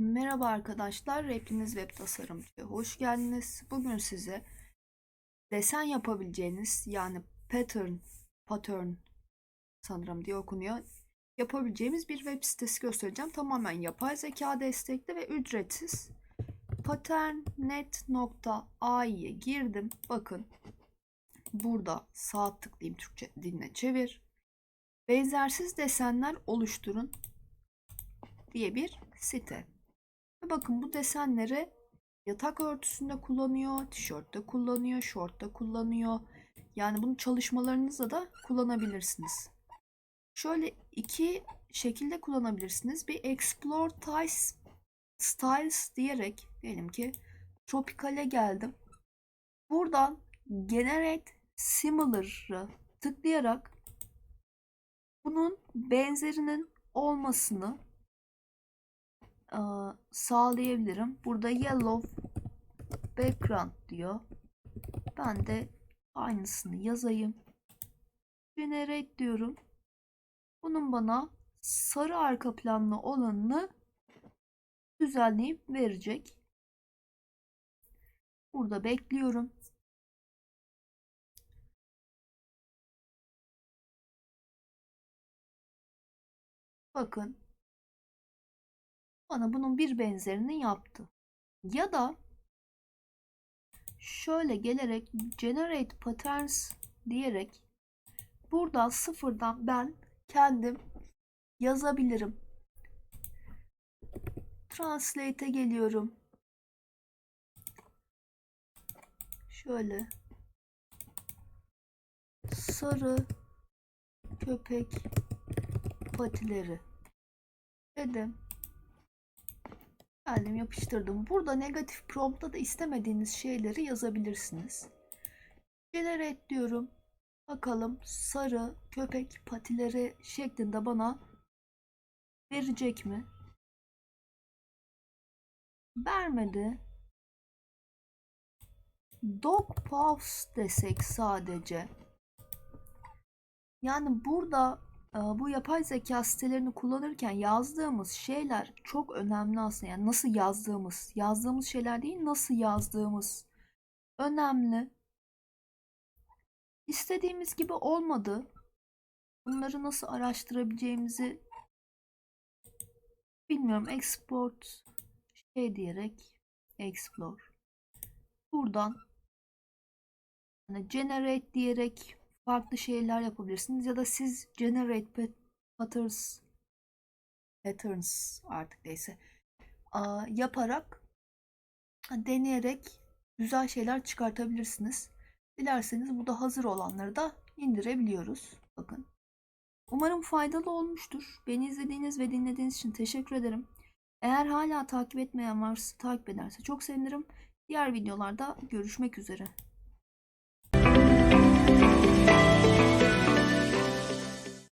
Merhaba arkadaşlar, Hepiniz Web Tasarımcı'ya hoş geldiniz. Bugün size desen yapabileceğiniz yani pattern, pattern sanırım diye okunuyor. Yapabileceğimiz bir web sitesi göstereceğim. Tamamen yapay zeka destekli ve ücretsiz. patternnet.ai'ye girdim. Bakın burada sağ tıklayayım Türkçe diline çevir. Benzersiz desenler oluşturun diye bir site. Ve bakın bu desenleri yatak örtüsünde kullanıyor, tişörtte kullanıyor, şortta kullanıyor. Yani bunu çalışmalarınızda da kullanabilirsiniz. Şöyle iki şekilde kullanabilirsiniz. Bir Explore Styles, Styles diyerek diyelim ki Tropical'e geldim. Buradan Generate Similar'ı tıklayarak bunun benzerinin olmasını sağlayabilirim. Burada yellow background diyor. Ben de aynısını yazayım. Generate diyorum. Bunun bana sarı arka planlı olanını düzenleyip verecek. Burada bekliyorum. Bakın bana bunun bir benzerini yaptı. Ya da şöyle gelerek generate patterns diyerek buradan sıfırdan ben kendim yazabilirim. Translate'e geliyorum. Şöyle sarı köpek patileri dedim. Geldim yapıştırdım. Burada negatif promptta da istemediğiniz şeyleri yazabilirsiniz. Generate diyorum. Bakalım sarı köpek patileri şeklinde bana verecek mi? Vermedi. Dog paws desek sadece. Yani burada bu yapay zeka sitelerini kullanırken yazdığımız şeyler çok önemli aslında. Yani nasıl yazdığımız, yazdığımız şeyler değil, nasıl yazdığımız önemli. İstediğimiz gibi olmadı. Bunları nasıl araştırabileceğimizi bilmiyorum. Export şey diyerek explore. Buradan yani generate diyerek farklı şeyler yapabilirsiniz ya da siz generate patterns patterns artık neyse yaparak deneyerek güzel şeyler çıkartabilirsiniz. Dilerseniz bu da hazır olanları da indirebiliyoruz. Bakın. Umarım faydalı olmuştur. Beni izlediğiniz ve dinlediğiniz için teşekkür ederim. Eğer hala takip etmeyen varsa takip ederse çok sevinirim. Diğer videolarda görüşmek üzere.